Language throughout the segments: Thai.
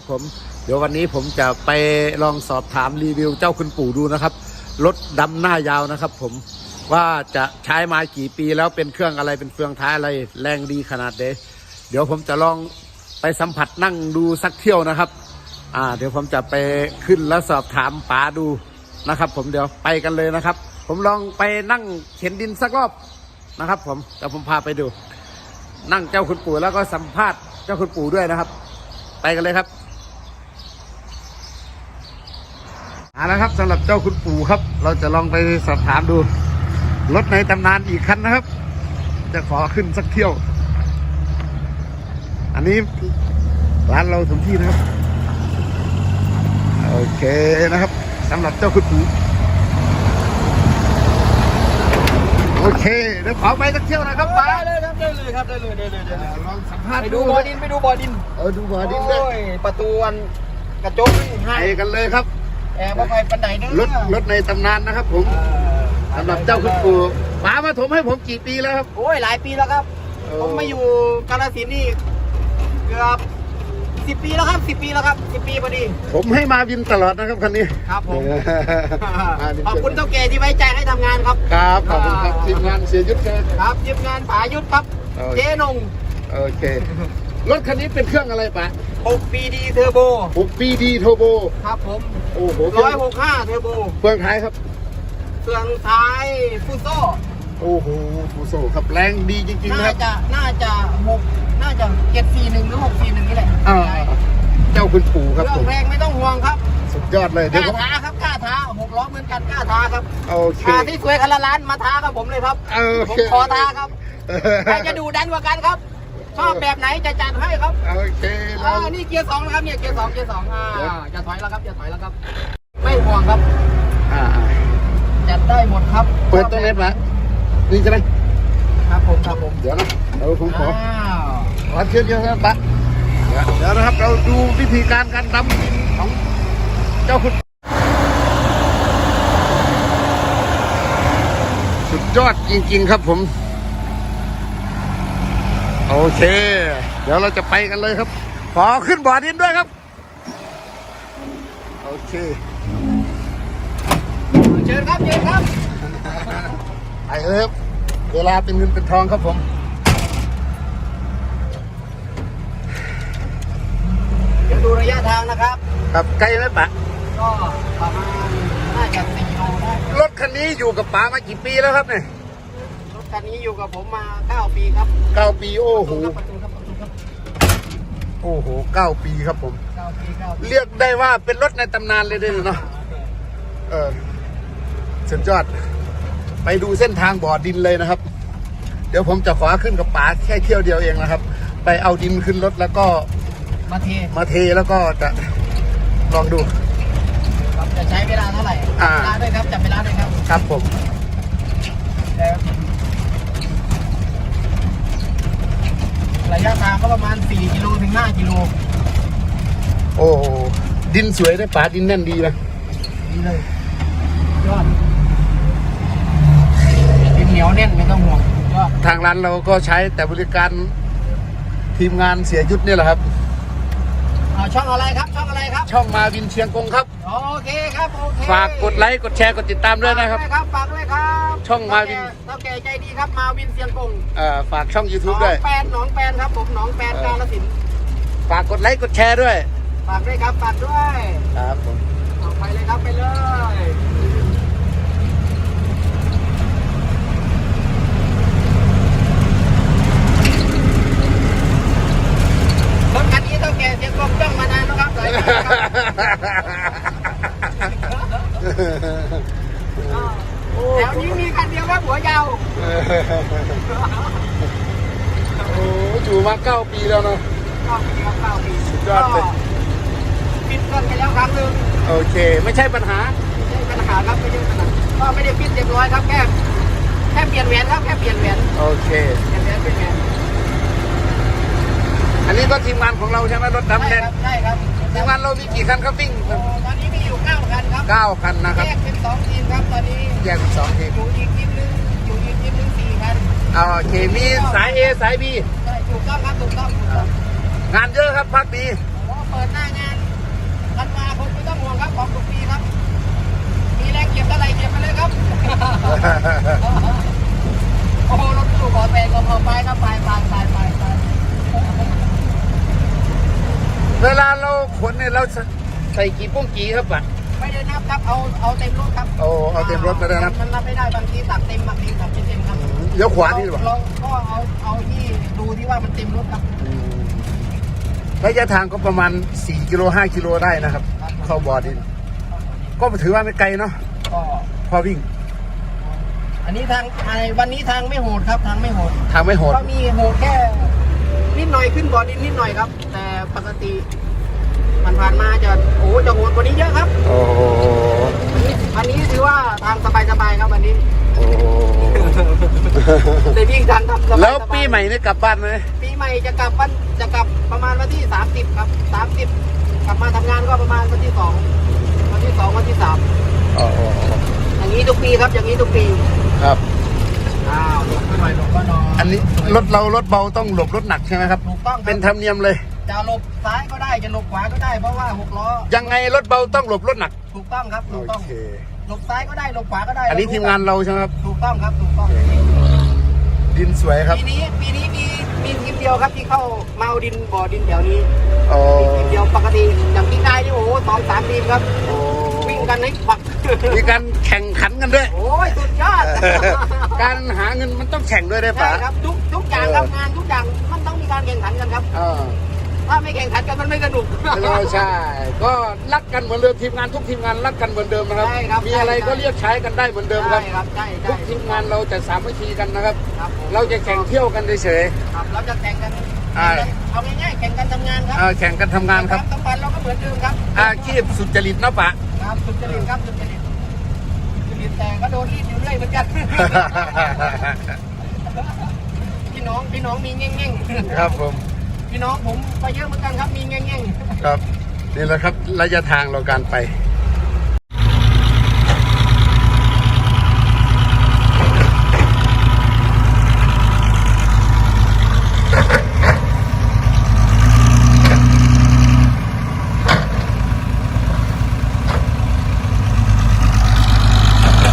สวัสดีครับผมเดี๋ยววันนี้ผมจะไปลองสอบถามรีวิวเจ้าคุณปู่ดูนะครับรถดำหน้ายาวนะครับผมว่าจะใช้มากี่ปีแล้วเป็นเครื่องอะไรเป็นเฟืองท้ายอะไรแรงดีขนาดเดเดี๋ยวผมจะลองไปสัมผัสนั่งดูสักเที่ยวนะครับ อ่า เดี๋ยวผมจะไปขึ้นแล้วสอบถามป๋าดูนะครับ ผมเดี๋ยวไปกันเลยนะครับ ผมลองไปนั่งเข็นดินสักรอบนะครับ ผมเดี๋ยวผมพาไปดู นั่งเจ้าคุณปู่แล้วก็สัมภาษณ์เจ้าคุณปู่ด้วยนะครับ ไปกันเลยครับ เอาละครับสำหรับเจ้าคุณปู่ครับ เราจะลองไปสอบถามดู รถในตำนานอีกคันนะครับ จะขอขึ้นสักเที่ยว อันนี้ร้านเราสมที่นะครับ โอเคนะครับสำหรับเจ้าคุณปู่โอเคเดี๋ยวขอไปสักเที่ยวนะครับป้าได้เลยครับได้เลยครับได้เลยได้เลยได้เลยลองสัมภาษณ์ไปดูบอดินไปดูบอดินเออดูบอดินด้วยโอ้ยประตูอันกระจกนี่ไปให้กันเลยครับ แอร์บ่ไปปันไดเด้อรถรถในตำนานนะครับ ผมเออสำหรับเจ้าคุณปู่ป๋ามาถมให้ผมกี่ปีแล้วครับ โอ้ยหลายปีแล้วครับเออผมมาอยู่กาฬสินธุ์นี่เกือบสิบปีแล้วครับสิบปีแล้วครับสิบปีพอดี ผมให้มาวินตลอดนะครับคันนี้ ครับผมมาวินขอบคุณเท่าแก่ที่ไว้ใจให้ทำงานครับ ครับ ขอบคุณครับทีมงานเสียยุทธครับครับทีมงานผายุทธครับโอเคเจ๊นง โอเค รถคันนี้เป็นเครื่องอะไรปะ6ปีดีเทอร์โบ6ปีดีโทโบ ครับผม โอ้โห165เทอร์โบเฟืองท้ายครับ เครื่องท้ายฟูโซ่โอ้โหฟูโซครับแรงดีจริงๆนะคน่ารับ จะน่าจะหกน่าจะเจ็ดสี่หนึ่งหรือหกสี่หนึ่งนี่แหละอ่าเจ้าคุณปู่ครับเรื่อผงมแรงไม่ต้องห่วงครับสุดยอดเลยกเดี๋ยวล้าผมท้าครับกล้าท้าหกล้อเหมือนกันกล้าท้าครับโอเค ท้าที่สวยคันละล้านมาท้ากับผมเลยครับ โอผมเค ขอท้าครับ ใครจะดูดันกว่ากันครับ ชอบแบบไหนจะจัดให้ครับโอเคอ่าเรานี่เกียร์สองนะครับเนี่ยเกียร์สองเกียร์สองอ่าจะถอยแล้วครับจะถอยแล้วครับ ไม่ห่วงครับอ่าจัดได้หมดครับเปิดตรงนี้ปะนี่ใช่ไหมครับผมครับผมเดี๋ยวนะเราผมขออ้าวขอเชื่อเดียวครับปะเดี๋ยวเดี๋ยวนะครับเราดูวิธีการการดำดินของเจ้าคุณสุดยอดจริง ๆ ครับผม โอเค เดี๋ยวเราจะไปกันเลยครับ ขอขึ้นบ่อดินด้วยครับ โอเค เชิญครับ เชิญครับ ไปเลยครับ เวลาเป็นเงินเป็นทองครับผม เดี๋ยวดูระยะทางนะครับ ครับใกล้ไหมปะก็ประมาณน่าจะสี่โลได้ รถคันนี้อยู่กับป๋ามากี่ปีแล้วครับเนี่ยรถ คันนี้อยู่กับผมมาเก้าปีครับเก้าปี โอ้โหประตูครับประตูครับโอ้โหเก้าปีครับผมเก้าปีเก้าปีเรียกได้ว่าเป็นรถในตำนานเลยเด้อเนาะเออสุดยอด ไปดูเส้นทางบ่อดินเลยนะครับ เดี๋ยวผมจะขอขึ้นกับป๋าแค่เที่ยวเดียวเองนะครับ ไปเอาดินขึ้นรถแล้วก็มาเทมาเทแล้วก็จะลองดูครับจะใช้เวลาเท่าไหร่อ่าเวลาด้วยครับจับเวลาด้วยครับ ครับผม ระยะทางก็ประมาณ 4 กิโลถึง 5 กิโลโอ้โหดินสวยได้ป๋าดินแน่นดีนะดีเลยยอดดินเหนียวแน่นไม่ต้องห่วงยอดทางร้านเราก็ใช้แต่บริการทีมงานเสียยุทธนี่แหละครับเอา ช่องอะไรครับ ช่องอะไรครับ ช่องมาวินเชียงกงครับ โอเคครับ โอเคฝากกดไลค์ กดแชร์ กดติดตามด้วยนะครับ ฝากด้วยครับฝากด้วยครับ ช่องมาวินเท่าแก่ใจดีครับ มาวินเซียงกงเอ่อฝากช่องหน YouTube องด้วยแปนหนองแปนครับผมหนองแปนกาลสินธุ์ฝากกดไลค์ กดแชร์ด้วย ฝากด้วยครับ ฝากด้วย ครับผมเอาไปเลยครับ ไปเลยรถคันนี้ เท่าแก่เสียงกลมจ้องมานานแล้วครับหลายปีแล้วครับแถวนี้มีคันเดียวครับหัวยาวโอ้อยู่มาเก้าปีแล้วเนาะเก้าปีครับเก้าปีสุดยอดเลยปิดเครื่องไปแล้วครั้งหนึ่งโอเค ไม่ใช่ปัญหาไม่ใช่ปัญหาครับไม่ใช่ปัญหาก็ไม่ได้ปิดเรียบร้อยครับแค่แค่เปลี่ยนแหวนครับแค่เปลี่ยนแหวนโอเคเปลี่ยนแหวนเปลี่ยนแหวน อันนี้ก็ทีมงานของเราใช่ไหมรถใช่ดำคเด่นรับใช่ครับทีมงานเรามีกี่คันครับวิ่งโอ้ตอนนี้มีอยู่เก้าคันครับเก้าคันนะครับแยกเป็นสองทีมครับตอนนี้แยกเป็นสองทีมอยู่อีกทีมหนึงอยู่อีกทีมหนึงสี่คันเอาโอเคมีสาย A สาย B ใช่ถูกต้องครับถูกต้องถูกต้องงานเยอะครับพักดีโอ้เปิปิดหน้างานธันวาคมไม่ต้องห่วงครับของทุกปีครับ มีแรงเก็บเท่าไหร่เก็บไปเลยครับ โอ้โหรถตู้ขอแตงก็พอไปครับไปไปไปไปไป เวลาเราขนเนี่ยเราใส่กี่ปุ้งกี่ครับอะไม่ได้นับครับ เอาเอาเต็มรถครับโอ้เอาเต็มรถไม่ได้นับมันนับไม่ได้บางทีตักเต็มบางทีตักไม่เต็มครับเลี้ยวขวานี่หรือเปล่าเราก็เอาเอาที่ดูที่ว่ามันเต็มรถครับระยะทางก็ประมาณ 4 กิโล 5 กิโลได้นะครับ เข้าบ่อดิน ก็ถือว่าไม่ไกลเนาะก็พอวิ่ง อันนี้ทางไอ้วันนี้ทางไม่โหดครับ ทางไม่โหด ทางไม่โหด ก็มีโหดแค่ นิดหน่อยขึ้นบ่อดินนิดหน่อยครับ แต่ปกติมันผ่านมาจะโอ้โหจะโหดกว่านี้เยอะครับโอ้โหวันนี้วันนี้ถือว่าทางสบายๆครับวันนี้โอ้โหได้วิ่งทางทำสบายๆแล้วปีใหม่นี่กลับบ้านไหมปีใหม่จะกลับวันจะกลับประมาณวันที่ 30 ครับ 30 กลับมาทำงานก็ประมาณวันที่ 2 วันที่ 2 วันที่3อ๋ออย่างนี้ทุกปีครับอย่างนี้ทุกปีครับ อ้าวหลบไปหน่อยหลบก็นอนอันนี้รถเรารถเบาต้องหลบรถหนักใช่ไหมครับถูกต้องคเป็รันบธรรมเนียมเลย จะหลบซ้ายก็ได้จะหลบขวาก็ได้เพราะว่าหกล้อยังไงรถเบาต้องหลบรถหนักถูกต้องครับถูกต้องโอเคหลบซ้ายก็ได้หลบขวาก็ได้อันนี้ทีมงานเราใช่ไหมครับถูกต้องครับถูกต้องดินสวยครับปีนี้ปีนี้มีมีทีมเดียวครับที่เข้ามาเอาดินบ่อดินแถวนี้โอ้มีทีมเดียวปกติอย่างที่ได้นี่โอ้โหสองสามทีมครับโอ้วิ่ง กันให้ฝักมีการแข่งขันกันด้วย โอ้ยสุดยอดการหาเงินมันต้องแข่งด้วยได้ใช่ปะครับทุกทุกอย่างครับงานทุกอย่างมันต้องมีการแข่งขันกันครับเออถ้าไม่แข่งขันกันมันไม่สนุกเราใช่ก็รักกันเหมือนเดิมทีมงานทุกทีมงานรักกันเหมือนเดิมนะครับใช่ครับมีอะไรใช่ก็เรียกใช้กันได้เหมือนเดิมครับใช่ครับใช่ทุใช่กทีมงานเราจะสามัคคีกันนะครับครับผมเราจะแข่งเที่ยวกันเฉยครับเราจะแข่งกันอ่าเอาง่ายๆแข่งกันทำงานครัๆเออแข่งกันทำงานครับกำปั้นเราก็เหมือนเดิมครับอาชีพสุจริตเนาะปะ ครับสุจริตครับสุจริตสุจริตแต่ก็โดนรีดอยู่เรื่อยเหมือนกัน พี่น้องพี่น้องมีแง่งๆครับผม พี่น้องผมไปเยอะเหมือนกันครับมีแง่งๆ ครับนี่แหละครับระยะทางเราการไป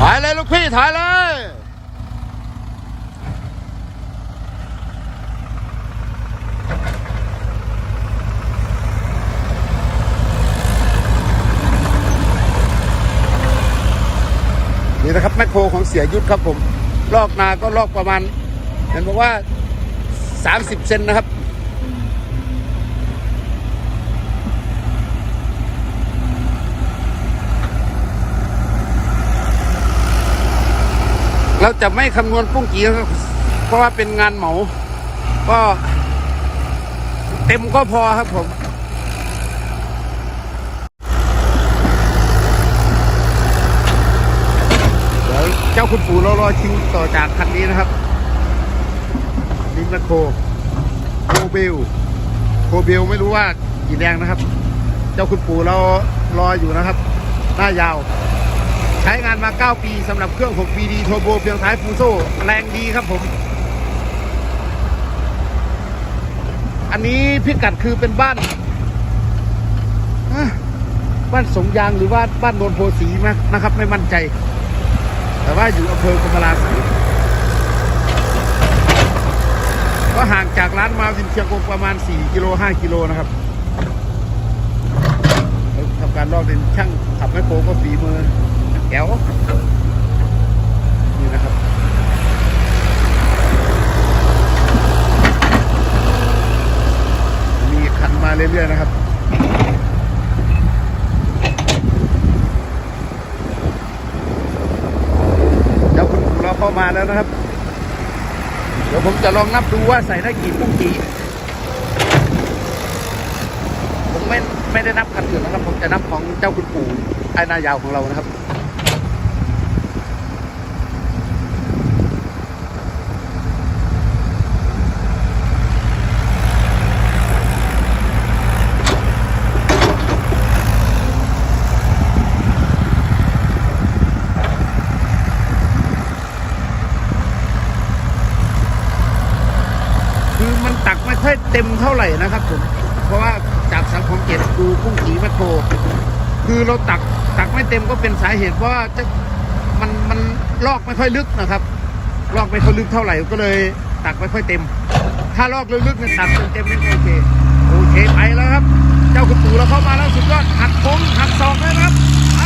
ถอยเลยลูกพี่ ถอยเลย นี่นะครับแมคโครของเสียยุทธครับผม ลอกนาก็ลอกประมาณ เห็นบอกว่า 30 เซนนะครับ เราจะไม่คำนวณปุ้งกีครับเพราะว่าเป็นงานเหมา ก็เต็มก็พอครับผม เดี๋ยวเจ้า คุณปู่เรารอชิงต่อจากคันนี้นะครับลิงแมคโคโคเบลโคเบลไม่รู้ว่ากี่แรงนะครับ เจ้าคุณปู่เรารออยู่นะครับ หน้ายาว ใช้งานมา 9 ปีสำหรับเครื่อง6 BD โทโบเพียงท้ายฟูโซแรงดีครับผม อันนี้พิกัดคือเป็นบ้านบ้านสงยางหรือว่าบ้านโนนโพสีนะนะครับ ไม่มั่นใจ แต่ว่าอยู่อำเภอกำมะลาสีก็ห่างจากร้านมาวินเชียงกงประมาณ 4 กิโล 5 กิโลนะครับทำการลอกเป็นช่างขับแมโครก็ฝีมือแก้วนี่นะครับมีคันมาเรื่อยๆนะครับ เดี๋ยวคุณเราเข้า มาแล้วนะครับ เดี๋ยวผมจะลองนับดูว่าใส่ได้กี่ปุ้งกี่ผมไม่ไม่ได้นับคันอื่นนะครับ ผมจะนับของเจ้าคุณปู่ไอ้นายาวของเรานะครับ คือมันตักไม่ค่อย เต็มเท่าไหร่นะครับผมเพราะว่าจากสังคมเจ็ดดูกุ้งสีมคโครคือเราตักตักไม่เต็มก็เป็นสาเหตุว่าจะมันมันลอกไม่ค่อยลึกนะครับ ลอกไม่ค่อยลึกเท่าไหร่ก็เลยตักไม่ค่อยเต็ม ถ้าลอกลึกๆเนี่ยตักเต็มๆนี่โอเคโอเคไปแล้วครับ เจ้าคุณปู่เราเข้ามาแล้วสุดยอดหักโค้งหักศอกเลยนะครับไอ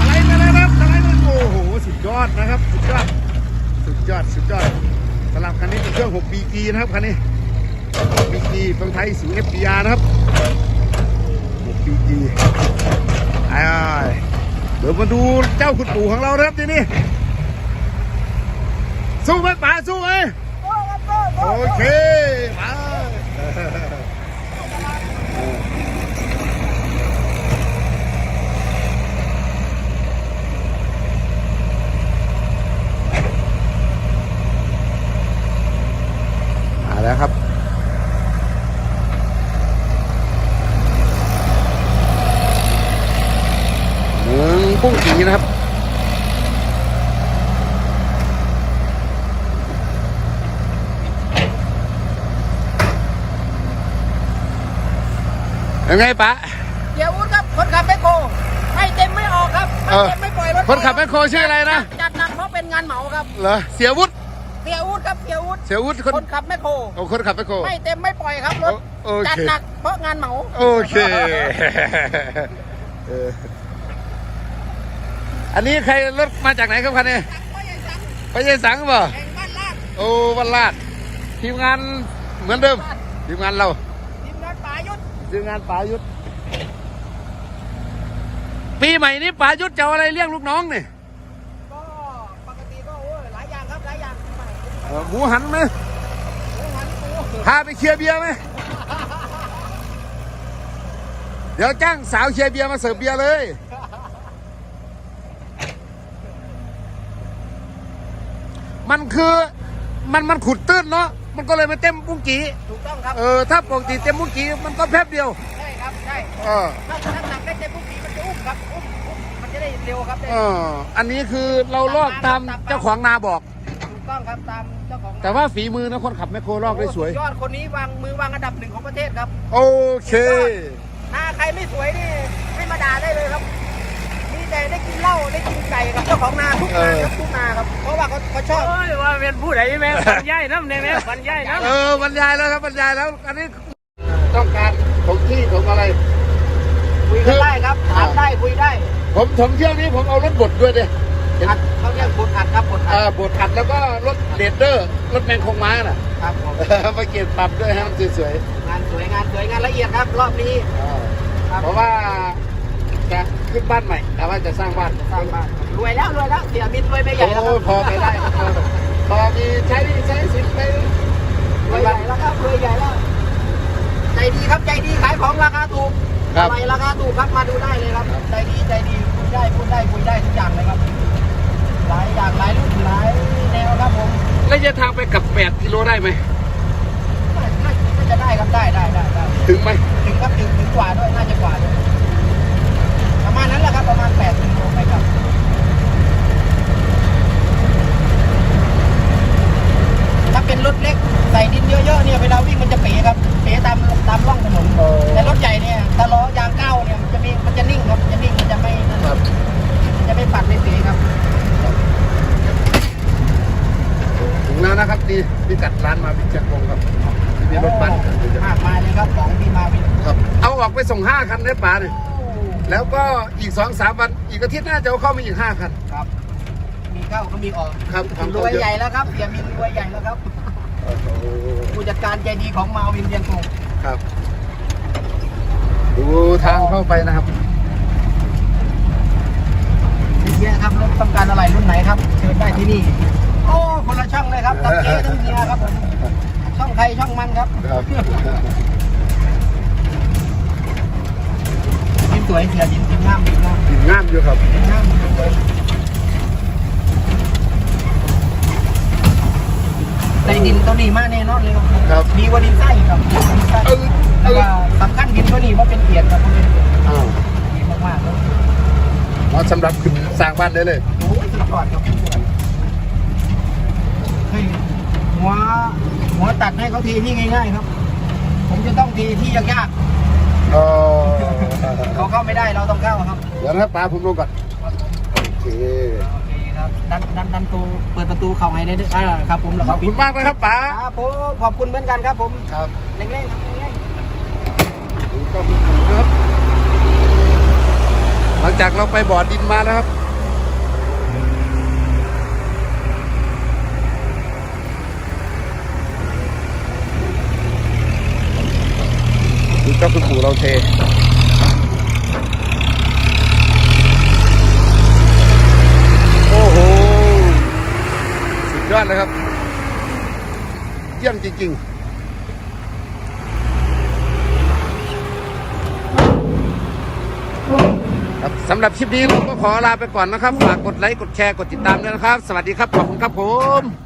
อะไรไปเลยครับอะไรไปโอ้โหสุดยอดนะครับ สุดยอดสุดยอดสุดยอดสำหรับคันนี้เป็นเครื่อง6 BG นะครับคันนี้ BG เมืองไทยสูง FPR นะครับ6 BG ไอ้เดี๋ยวมาดูเจ้าคุณปู่ของเรานะครับทีนี้สู้ไหมป๋าสู้ไหมโอเคมามาแล้วครับ เมืองกุ้งสีนะครับ ยังไงปะเดี๋ยวอุ้นครับคนขับแมคโครไม่เต็มไม่ออกครับไม่เต็มไม่ปล่อยรถคนขับแมคโครชื่ออะไรนะจัดหนักเพราะเป็นงานเหมาครับเหรอเสียวุฒิเสียอุ้นครับเสียอุ้นเสียวุฒิคนคนขับแมคโครโอ้คนขับแมคโครไม่เต็มไม่ปล่อยครับรถโอโอเคจัดหนักเพราะงานเหมาโอเคเอออันนี้ใครรถมาจากไหนครับคันนี้ไม่ใช่สังไปยัยสังเปล่าแห่งบ้านลาดโอ้วันลาดทีมงานเหมือนเดิมทีมงานเราทีมงานป่ายุ ทธทีมงานป๋ายุทธปีใหม่นี้ป๋ายุทธจะเอาอะไรเลี้ยงลูกน้องเนี่ยก็ปกติก็โอ้ยหลายอย่างครับหลายอย่างใหม่เออหมูหันไหมโอ้หันปูพาไปเคลียร์เบียร์ไหมเดี๋ยวจ้างสาวเคลียร์เบียร์มาเสิร์ฟเบียร์เลย มันคือมันมันขุดตื้นเนาะ มันก็เลยไม่เต็มปุ้งกีถูกต้องครับ เออถ้าปกติเต็มปุ้งกีมันก็แป๊บเดียว ใช่ครับ ใช่เออถ้าถ้าหนักได้เต็มปุ๊บปีมันจะอุ้มครับ อุ้มอุ้มมันจะได้เร็วครับได้เอออันนี้คือเราลอกตามเจ้าของนาบอก ถูกต้องครับตามเจ้าของแต่ว่าฝีมือนะคนขับแมคโครลอกได้สวย ยอดคนนี้วางมือวางอันดับหนึ่งของประเทศครับ โอเค ถ้าใครไม่สวยนี่ให้มาด่าได้เลยครับ มีแต่ได้กินเหล้าได้กินไก่กับเจ้าของนาทุกนาครับทุกนาครับเพราะว่าเขาเขาชอบ โอ้ยว่าเป็นผู้ใดแม่บรรยายน้ำเนี่ยแม่บรรยายน้ำเออบรรยายแล้วครับบรรยายแล้ว อันนี้ต้องการของที่ของอะไรคุยกันได้ครับถามได้คุยได้ ผมผมเที่ยวนี้ผมเอารถบดด้วยเด้เห็นอัดเขาเรียกบทอัดครับบทอัเอ่ดอบดอัดแล้วก็รถเดดเดอร์รถแมงคงม้าน่ะครับผมไปเก็บปรับด้วยให้มันสวยงานสวยงานสวยงานละเอียดครับ รอบนี้ๆครับเพราะว่าจะ ขึ้นบ้านใหม่แต่ว่าจะสร้างบ้านสร้างบ้านรวยแล้วรวยแล้วเสียมินรวยไม่ใหญ่แล้วคโอ้รับพอไปได้พอพอมีใช้หนี่ใช้สินไปรวยใหญ่แล้วครับรวยใหญ่แล้วใจดีครับใจดีขายของราคาถูกครับทำไมราคาถูกครับมาดูได้เลยครับใจดีใจดีพูดได้พูดได้คุยได้ทุกอย่างเลยครับหลายอย่างหลายรุ่นหลายแนวครับผมระยะทางไปกับ 8 กิโลได้ไหมน่าน่าน่าจะได้ครับได้ได้ได้ได้ถึงไหมถึงครับถึงถึงกว่าด้วยน่าจะกว่าด้วย ประมาณนั้นแหละครับประมาณ8กิโลไปครับถ้าเป็นรถเล็กใส่ดินเยอะๆเนี่ยเวลาวิ่งมันจะเป๋ครับเป๋ตามตามร่องถนนแต่รถใหญ่เนี่ยถ้าล้อยางเก้าเนี่ยมันจะมีมันจะนิ่งครับมันจะนิ่งมันจะไม่นั่นครับมันจะไม่ปัดไม่เป๋ครับถึงแล้วนะครับนี่พิกัดร้านมาพิจักรวงครับที่มีรถบัสมากมายเลยครับของที่มาวินครับ เอาออกไปส่งห้าคันได้ป่าเนี่ย แล้วก็อีกสองสามวันอีกอาทิตย์หน้าจะเอาเข้ามาอีกห้าคัน ครับ มีเข้าก็มีออกครับครับรวยใหญ่แล้วครับอย่ามีรวยใหญ่แล้วครับโอ้โหผู้จัดการใจดีของมาวินเดียนคงครับ ดูทางเข้าไปนะครับเยอะครับรถต้องการอะไรรุ่นไหนครับเชิญได้ที่นี่ โอ้คนละช่องเลยครับทั้งเจ๊ทั้งเมียครับผมช่องใครช่องมันครับ สวยเสียยิ้มยิ้มงามยิ้มงามกินงามอยู่ครับยิ้มงามยิ้มสวยใส่ดินตัวนี้มากแน่นอนเลยครับครับ ดีกว่าดินใต้ครับดีกว่าดินใต้เออเอแต่อว่าสำคัญดินตัวนี้ว่าเป็นเกียรติครับเพราะเป็นอ้าวดีมากๆเลยเหมาะสำหรับขึ้นสร้างบ้านได้เลยโอ้ยสุดยอดครับสุดยอดเฮ้ยหัวหัวตัดให้เขาทีที่ง่ายๆครับ ผมจะต้องทีที่ยากๆอ๋อ เขาเข้าไม่ได้เราต้องเข้าครับ เดี๋ยวนะครับป้าผมลงก่อนโอเคโอเคครับดันดันดันตูเปิดประตูเข้าให้ได้ด้วยอ่าครับผมแล้วขก็อบปิคุดณมากนะครับป้าครับผมขอบคุณเหมือนกันครับผมครับเร่งๆครับเร่งผมก็คุณปู่นะครับ หลังจากเราไปบ่อดินมาแล้วครับดูเจ้าคุณปู่เราเท โอ้โหานนะครับ เยี่ยมจริงๆครับสำหรับคลิปนี้เราก็ขอลาไปก่อนนะครับ ฝากกดไลค์ กดแชร์ กดติดตามด้วยนะครับ สวัสดีครับ ขอบคุณครับผม